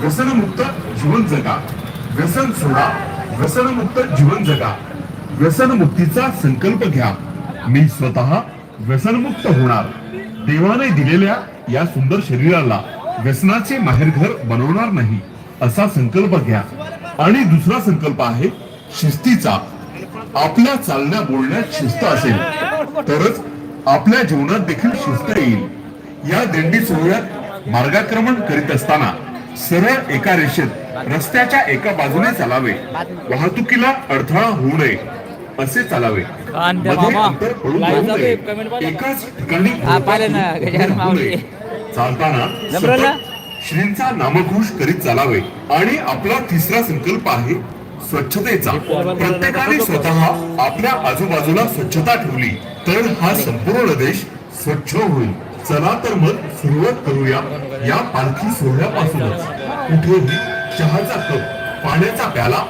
व्यसनमुक्त जीवन जगा. व्यसन सोडा व्यसनमुक्त जीवन जगा. व्यसनमुक्तीचा संकल्प घ्या. मी स्वतः व्यसनमुक्त होणार. देवाने दिलेल्या या सुंदर शरीराला व्यसनाचे माहेरघर बनवणार नाही असा संकल्प घ्या. आणि दुसरा संकल्प आहे शिस्तीचा. आपल्या चालण्या बोलण्यात शिस्त असेल तरच आपल्या जीवनात देखील शिस्त येईल. या दिंडी सोहळ्यात मार्गाक्रमण करीत असताना सरळ एका रेषेत रस्त्याच्या एका बाजूने चालावे. वाहतुकीला अडथळा होऊ नये असे चालावे. अंतर पडून. एकाच ठिकाणी. चालताना श्रींचा नामघोष करीत चालावे. आणि आपला तिसरा संकल्प आहे स्वच्छतेचा. प्रत्येकाने स्वतः आपल्या आजूबाजूला स्वच्छता ठेवली तर हा संपूर्ण देश स्वच्छ होईल. चला तर मग सुरुवात करूया या पालखी सोहळ्यापासूनच. कुठेही चहाचा कप पाण्याचा प्याला.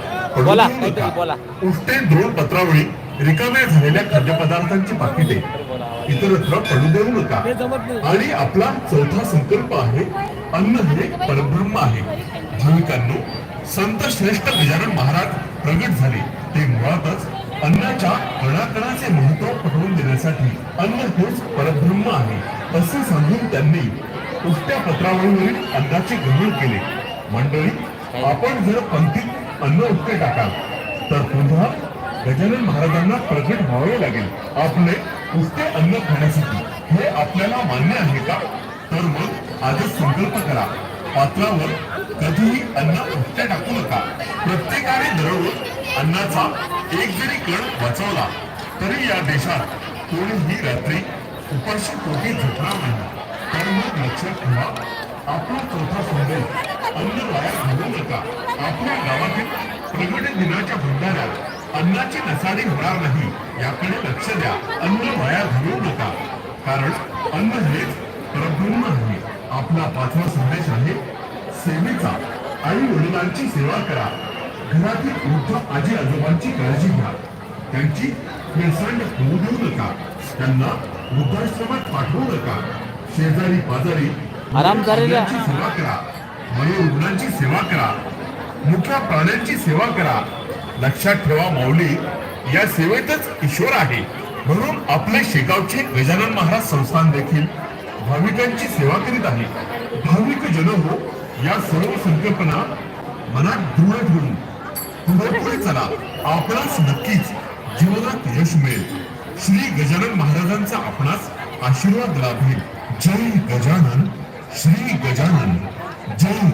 उष्टे द्रोण पत्रावळी रिकाम्या झालेल्या खाद्यपदार्थांची पाकिटे. इतरत्र पडू देऊ नका. आणि आपला चौथा संकल्प आहे अन्न हे परब्रह्म आहे. भाविकांनो संत श्रेष्ठ गजानन महाराज प्रगट झाले. ते मुळातच अन्नाच्या कणाकणाचे महत्त्व करण्यासाठी अन्न हेच परब्रह्म आहे असे सांगून त्यांनी उष्ट्या पत्रावळीवरील अन्नाचे ग्रहण केले. मंडळी आपण जर पंक्तीत अन्न उष्टे टाकाल तर पुन्हा गजानन महाराजांना प्रगट व्हावे लागेल. आपले उष्टे अन्न खाण्यासाठी हे आपल्याला मान्य आहे का? तर मग आजच संकल्प करा. पात्रावर कधीही अन्न उष्ट्या टाकू नका. प्रत्येकाने दररोज अन्नाचा एक जरी कण वाचवला तरी या देशात कोणीही रात्री उपाशी पोटी झोपणार नाही. तर मग लक्षात ठेवा आपला चौथा संदेश अन्न वाया घालू नका. आपल्या गावातील प्रगट दिनाच्या भंडाऱ्यात अन्नाची नसाडी होणार नाही. याकडे लक्ष द्या. अन्न वाया घालू नका. कारण अन्न हेच प्रब्रह्म आहे. आपला पाचवा संदेश आहे सेवेचा आई वडिलांची सेवा करा. घरातील वृद्ध आजी आजोबांची काळजी घ्या. त्यांची हेळसांड होऊ देऊ नका त्यांना वृद्धाश्रमात पाठवू नका शेजारी पाजारी आराम. मुलांची सेवा करा. वयोवृद्धांची सेवा करा. मुख्या प्राण्यांची सेवा करा. लक्षात ठेवा माऊली या सेवेतच ईश्वर आहे. म्हणून आपले शेगावचे गजानन महाराज संस्थान देखील भाविकांची सेवा करीत आहे. भाविक जन हो या सर्व संकल्पना मनात दृढ ठेवून पुढे पुढे चला. आपणास नक्कीच जीवनात यश मिळेल. श्री गजानन महाराजांचा आपणास आशीर्वाद लाभेल. जय गजानन श्री गजानन जय